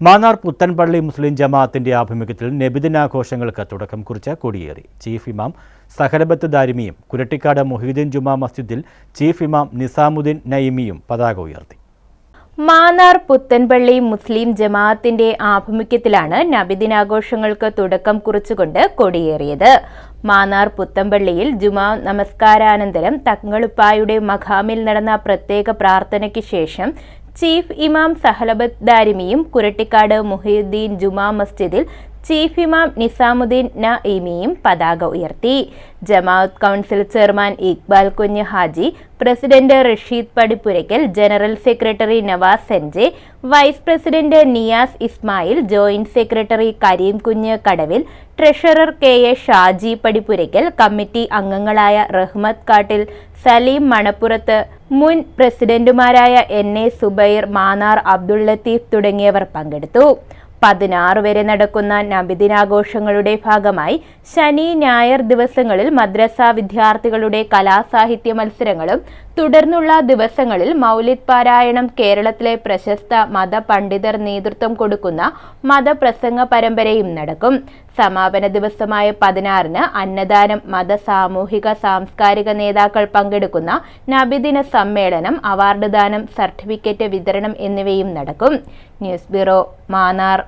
മാന്നാർ പുത്തൻപള്ളി മുസ്ലിം ജമാഅത്തിന്റെ ആഭിമുഖ്യത്തിൽ നബിദിനാഘോഷങ്ങൾക്ക് തുടക്കം കുറിച്ച് കൊടിയേറി. ചീഫ് ഇമാം സഹലബത്ത് ദാരിമിയും കുരട്ടിക്കാട് മൊഹീദ്ദീൻ ജുമാ മസ്ജിദിൽ ചീഫ് ഇമാം നിസാമുദ്ദീൻ നയിമിയും പതാക ഉയർത്തി. മാന്നാർ പുത്തൻപള്ളി മുസ്ലിം ജമാഅത്തിന്റെ ആഭിമുഖ്യത്തിലാണ് നബിദിനാഘോഷങ്ങൾക്ക് തുടക്കം കുറിച്ചുകൊണ്ട് കൊടിയേറിയത്. മാന്നാർ പുത്തൻപള്ളിയിൽ ജുമാ നമസ്കാരാനന്തരം തങ്ങളുപ്പായുടെ മഖാമിൽ നടന്ന പ്രത്യേക പ്രാർത്ഥനയ്ക്ക് ശേഷം ചീഫ് ഇമാം സഹലബത്ത് ദാരിമിയും കുരട്ടിക്കാട് മുഹിയുദ്ദീൻ ജുമാ മസ്ജിദിൽ ചീഫ് ഇമാം നിസാമുദ്ദീൻ നഈമിയും പതാക ഉയർത്തി. ജമാഅത്ത് council chairman Iqbal Kunju Haji president Rasheed Padippurakkal general secretary Navas സെൻജെ vice president Niyas Ismail joint secretary Kareem Kunju Kadavil treasurer K A Shaji Padippurakkal committee അംഗങ്ങളായ റഹ്മത്ത് കാട്ടിൽ സലീം മണപ്പുറത്ത് മുൻ പ്രസിഡന്റുമാരായ എൻ എ സുബൈർ മാനാർ അബ്ദുൾ ലത്തീഫ് തുടങ്ങിയവർ പങ്കെടുത്തു. പതിനാറ് വരെ നടക്കുന്ന നബിദിനാഘോഷങ്ങളുടെ ഭാഗമായി ശനി ഞായർ ദിവസങ്ങളിൽ മദ്രസ വിദ്യാർത്ഥികളുടെ കലാസാഹിത്യ മത്സരങ്ങളും തുടർന്നുള്ള ദിവസങ്ങളിൽ മൗലിദ് പാരായണം കേരളത്തിലെ പ്രശസ്ത മതപണ്ഡിതർ നേതൃത്വം കൊടുക്കുന്ന മതപ്രസംഗ പരമ്പരയും നടക്കും. സമാപന ദിവസമായ പതിനാറിന് അന്നദാനം മത സാമൂഹിക സാംസ്കാരിക നേതാക്കൾ പങ്കെടുക്കുന്ന നബിദിന സമ്മേളനം അവാർഡ് ദാനം സർട്ടിഫിക്കറ്റ് വിതരണം എന്നിവയും നടക്കും. News bureau Mannar.